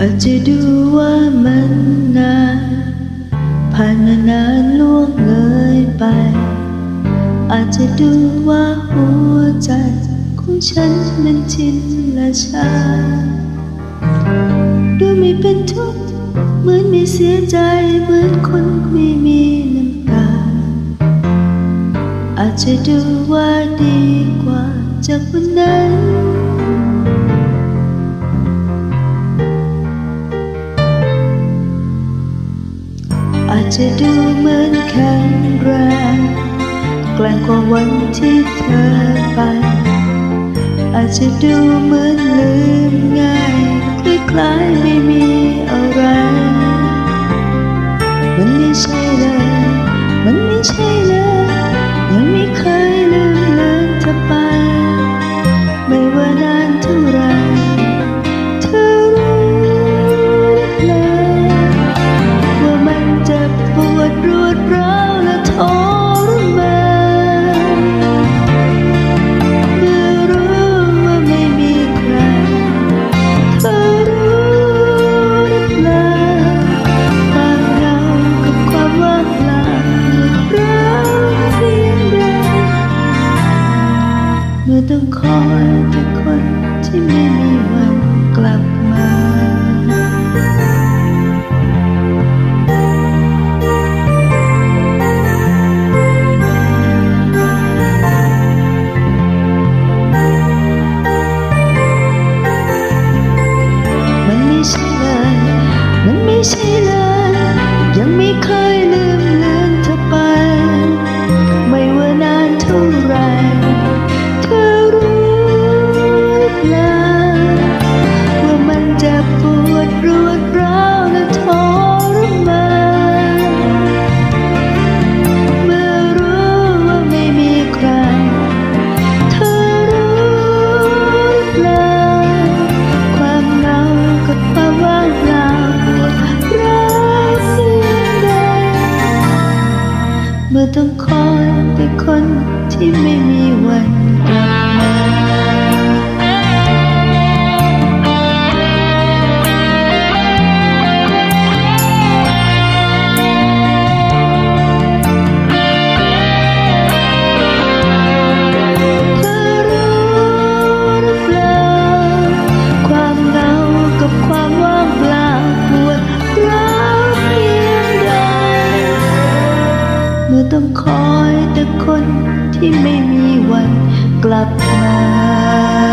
อาจจะดูว่ามันนานผ่านมานานล่วงเลยไป อาจจะดูว่าหัวใจของฉันมันชินและชาดูไม่เป็นทุกข์เหมือนไม่เสียใจเหมือนคนไม่มีน้ำตา อาจจะดูว่าดีกว่าจากวันนั้น จจะดูเหมือนแข็งแรงแกล้งกว่าวันที่เธอไป อาจจะดูเหมือนลืมง่ายคล้ายๆไม่มีอะไร มันไม่ใช่เลย มันไม่ใช่เลย ยังไม่เคยลืมเลือนเธอไป ต้องคอยแต่คนที่ไม่มีวันกลับมามันไม่ใช่เลย มันไม่ใช่เลย ยังไม่เคย รวดร้าวและทรมานเมื่อรู้ว่าไม่มีใคร เธอรู้หรือเปล่าความเหงากับความว่างเปล่าปวดร้าวเสียงใดเมื่อต้องคอยแต่คนที่ไม่มี ที่ไม่มีวันกลับมา